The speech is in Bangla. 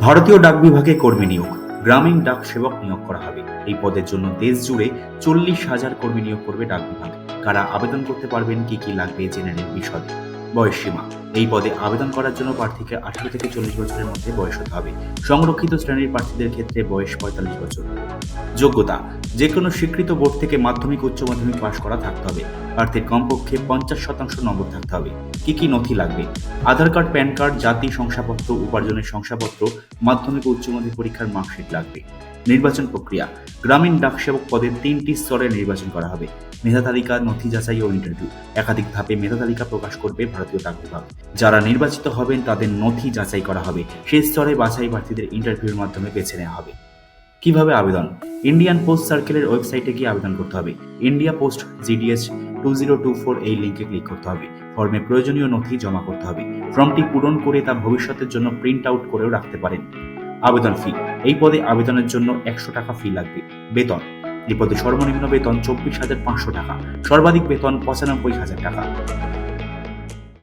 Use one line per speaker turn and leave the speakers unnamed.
ভারতীয় ডাক বিভাগে কর্মী নিয়োগ। গ্রামীণ ডাক সেবক নিয়োগ করা হবে। এই পদের জন্য দেশ জুড়ে চল্লিশ হাজার কর্মী নিয়োগ করবে ডাক বিভাগ। কারা আবেদন করতে পারবেন, কি কি লাগবে, জেনে নিন বিশদে। বয়স সীমা এই পদে আবেদন করার জন্য প্রার্থীকে আঠারো থেকে চল্লিশ বছরের মধ্যে বয়স হতে হবে। সংরক্ষিত শ্রেণির প্রার্থীদের ক্ষেত্রে বয়স পঁয়তাল্লিশ বছর। যোগ্যতা যে কোনো স্বীকৃত বোর্ড থেকে মাধ্যমিক, উচ্চ মাধ্যমিক পাশ করা থাকতে হবে। প্রার্থীর কমপক্ষে পঞ্চাশ শতাংশ নম্বর থাকতে হবে। কি কি নথি লাগবে? আধার কার্ড, প্যান কার্ড, জাতি শংসাপত্র, উপার্জনের শংসাপত্র, মাধ্যমিক ও উচ্চ মাধ্যমিক পরীক্ষার মার্কশিট লাগবে। নির্বাচন প্রক্রিয়া, গ্রামীণ ডাকসেবক পদে তিনটি স্তরে নির্বাচন করা হবে। মেধা তালিকা, নথি যাচাই ও ইন্টারভিউ। একাধিক ধাপে মেধা তালিকা প্রকাশ করবে ভারতীয় ডাক বিভাগ। যারা নির্বাচিত হবেন, তাদের নথি যাচাই করা হবে। সেই স্তরে বাছাই প্রার্থীদের ইন্টারভিউর মাধ্যমে বেছে নেওয়া হবে। কীভাবে আবেদন? ইন্ডিয়ান পোস্ট সার্কেলের ওয়েবসাইটে গিয়ে আবেদন করতে হবে। India post GDS two zero two four এই লিঙ্কে ক্লিক করতে হবে। ফর্মে প্রয়োজনীয় নথি জমা করতে হবে। ফর্মটি পূরণ করে তা ভবিষ্যতের জন্য প্রিন্ট আউট করেও রাখতে পারেন। আবেদন ফি এই পদে আবেদনের জন্য একশো টাকা ফি লাগবে। বেতন। এই পদে সর্বনিম্ন বেতন চব্বিশ হাজার পাঁচশো টাকা। সর্বাধিক বেতন পঁচানব্বই হাজার টাকা।